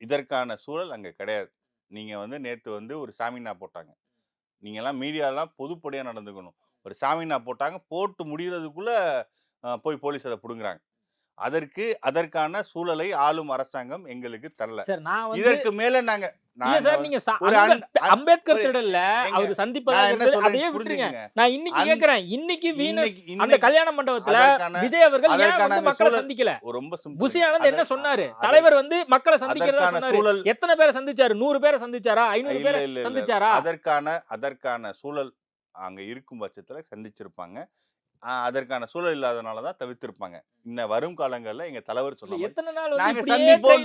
இதற்கான சூழல் அங்க கிடையாது. நீங்க வந்து நேத்து வந்து ஒரு சாமினா போட்டாங்க. நீங்கள்லாம் மீடியாலாம் பொதுப்படியாக நடந்துக்கணும். ஒரு சாமினா போட்டாங்க போட்டு முடிகிறதுக்குள்ளே போய் போலீஸ் அதை பிடுங்குறாங்க. அதற்கு அதற்கான சூழலை ஆளும் அரசாங்கம் எங்களுக்கு தரல. இதற்கு மேல நாங்க அம்பேத்கர் திடல்ல அவர் நான் சந்திப்பதா என்ன இருந்தது, சொல்றேன் அதையே விட்டுருங்க. புரிஞ்சுக்கங்க. நான் இன்னைக்கு கேக்குறேன். இன்னைக்கு வீனஸ் அந்த கல்யாண மண்டபத்துல விஜய் அவர்கள் ஏன் வந்து மக்களை சந்திக்கல? ரொம்ப. புசி ஆனந்த் என்ன சொன்னாரு? தலைவர் வந்து மக்களை சந்திக்கிறதா சொன்னாரு. எத்தனை பேரை சந்திச்சாரு? நூறு பேரை சந்திச்சாரா? ஐநூறு பேரை சந்திச்சாரா? அதற்கான அதற்கான சூழல் அங்க இருக்கும் பட்சத்துல சந்திச்சிருப்பாங்க. அதற்கான சூழல் இல்லாதனால தான் தவிர்த்திருப்பாங்க. இன்ன வரும் காலங்கள்ல எங்க தலைவர் எத்தனை நாள் நாங்க சந்திப்போம்.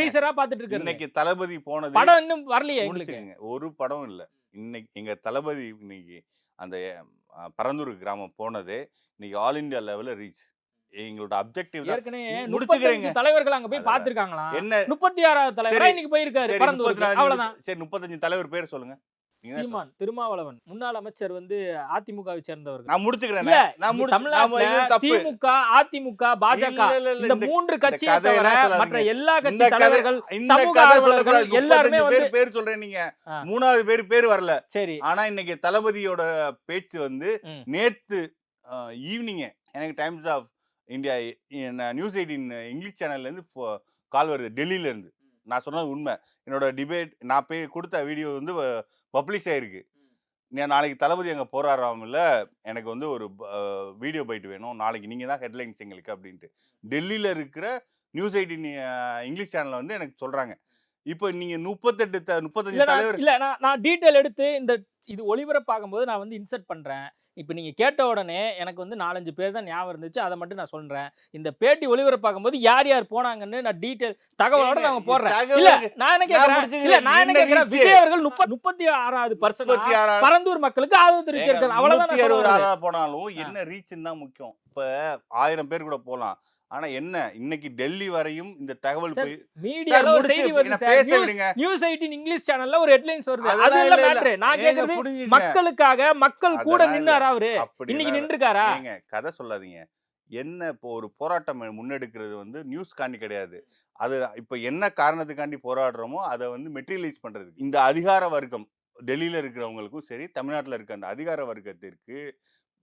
teaser-ஆ பாத்துட்டு இருக்காரு இன்னைக்கு தளபதி போனது படம் இன்னும் வரலையே ஒரு படம் இல்ல. இன்னைக்கு எங்க தளபதி இன்னைக்கு அந்த பரந்தூர் கிராமம் போனதே இன்னைக்கு ஆல் இந்தியா லெவல்ல ரீச் எங்களோட அப்ஜெக்டிவ் ஏற்கனவே முடிச்சுக்கிறேங்க. தலைவர்கள் அங்க போய். பாத்துருக்காங்களா என்ன? முப்பத்தி ஆறாவது தலைவரா. இன்னைக்கு போயிருக்காரு. சரி அவ்வளவுதான். முப்பத்தஞ்சு தலைவர் பேர் சொல்லுங்க. சீமான் திருமாவளவன். முன்னாள் அமைச்சர் வந்து அதிமுகவை சேர்ந்தவர்கள். நான் முடிச்சுக்கிறேன் நான் தமிழ்நாட்டுல திமுக அதிமுக பாஜக இந்த மூன்று கட்சியை தவிர. மற்ற எல்லா கட்சி தலைவர்கள் சமூக ஆர்வலர்கள் எல்லாருமே வந்து பேர் பேர் சொல்றேன் நீங்க. மூணாவது பேர் பேர் வரல. சரி. ஆனா இன்னைக்கு தளபதியோட பேச்சு வந்து. நேத்து ஈவினிங் எனக்கு Times of India news eighteen English சேனல்ல இருந்து கால் வருது டெல்லியில இருந்து. நான் சொன்னது உண்மை. என்னோட டிபேட் நான் போய் கொடுத்த வீடியோ வந்து பப்ளிஷ் ஆயிருக்கு. நாளைக்கு தளபதி அங்கே போராடுறாமல எனக்கு வந்து ஒரு வீடியோ பைட் வேணும். நாளைக்கு நீங்கள் தான் ஹெட்லைன்ஸ் எங்களுக்கு அப்படின்ட்டு. டெல்லியில் இருக்கிற நியூஸ் எயிட்டின் இங்கிலீஷ் சேனலில் வந்து எனக்கு சொல்கிறாங்க இப்போ நீங்கள் முப்பத்தெட்டு முப்பத்தஞ்சு தலைவர் இல்ல நான் நான் டீட்டெயில் எடுத்து இந்த இது ஒளிபரப்பாகும்போது நான் வந்து இன்சர்ட் பண்றேன். இப்போ நீங்க கேட்ட உடனே எனக்கு வந்து நாலஞ்சு பேர் தான் ஞாபகம் இருந்துச்சு. அதை மட்டும் நான் சொல்றேன். இந்த பேட்டி ஒளிபரப்பாகும்போது யார் யார் போனாங்கன்னு நான் டீட்டெயில் தகவலோட நான் போடுறேன். இல்ல. நான் என்ன முடிச்சுக்கிறேன். இல்ல நான் என்ன reach. விஜய் அவர்கள் முப்ப- முப்பத்தி ஆறாவது பர்சன்ட் பரந்தூர் மக்களுக்கு ஆதரவு தெரிவிச்சிருக்காரு. அவ்வளவுதான் போனாலும் என்ன ரீச் தான் முக்கியம். இப்ப ஆயிரம் பேர் கூட போலாம். ஆனா என்ன? இன்னைக்கு டெல்லி வரையும் இந்த தகவல் போய் மீடியால ஒரு செய்தி வருது பேச நியூஸ் விடுங்க. நியூஸ் எயிட்டின் இங்கிலீஷ் சேனல்ல ஒரு ஹெட்லைன்ஸ் வருது. அது இல்ல மேட்ரு நான் கேக்குறது. மக்களுக்காக மக்கள் கூட நின்னாரா. அவரு? இன்னைக்கு நின்றுக்காரா ஏங்க கதை சொல்லாதீங்க. என்ன இப்போ ஒரு போராட்டம் முன்னெடுக்கிறது வந்து நியூஸ் காண்டி கிடையாது. அது இப்போ என்ன காரணத்துக்காண்டி போராடுறோமோ அதை வந்து மெட்டீரியலைஸ் பண்றது இந்த அதிகார வர்க்கம் டெல்லியில இருக்கிறவங்களுக்கும் சரி தமிழ்நாட்டில் இருக்க அந்த அதிகார வர்க்கத்திற்கு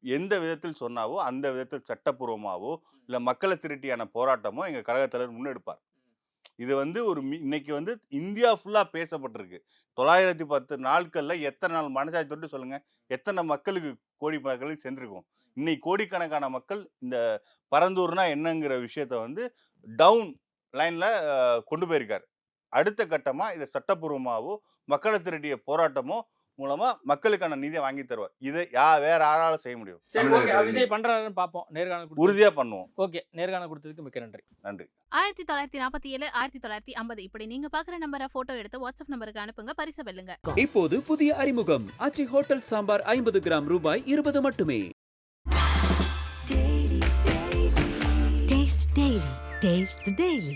எந்த விதத்தில் சொன்னாவோ அந்த விதத்தில் சட்டப்பூர்வமாவோ இல்லை மக்களை திரட்டியான போராட்டமோ எங்க கழகத்தலைவர் முன்னெடுப்பார். இது வந்து ஒரு இன்னைக்கு வந்து இந்தியா ஃபுல்லா பேசப்பட்டிருக்கு. தொள்ளாயிரத்தி பத்து நாட்கள்ல எத்தனை நாள் மனசாட்சி தொட்டு சொல்லுங்க எத்தனை மக்களுக்கு கோடி மக்களுக்கு சென்றிருக்கும். இன்னைக்கு கோடிக்கணக்கான மக்கள் இந்த பரந்தூர்னா என்னங்கிற விஷயத்த வந்து டவுன் லைன்ல கொண்டு போயிருக்காரு. அடுத்த கட்டமா இதை சட்டப்பூர்வமாவோ மக்களை திரட்டிய போராட்டமோ மூலமா மக்களுக்கான நிதியை வாங்கி தருவார். இதை யா வேற யாராலும் செய்ய முடியும்? விஜய் பண்றாருன்னு பாப்போம் நேர்காணல் உறுதியா பண்ணுவோம். ஓகே. நேர்காணல் கொடுத்ததுக்கு மிக்க நன்றி. நன்றி. ஆயிரத்தி தொள்ளாயிரத்தி நாற்பத்தி ஏழு ஆயிரத்தி தொள்ளாயிரத்தி ஐம்பது. இப்படி நீங்க பாக்குற நம்பரை போட்டோ எடுத்து வாட்ஸ்அப் நம்பருக்கு அனுப்புங்க. பரிசை வெல்லுங்க. இப்போது புதிய அறிமுகம். ஆச்சி ஹோட்டல் சாம்பார் ஐம்பது கிராம் ரூபாய் இருபது மட்டுமே. Taste the Daily.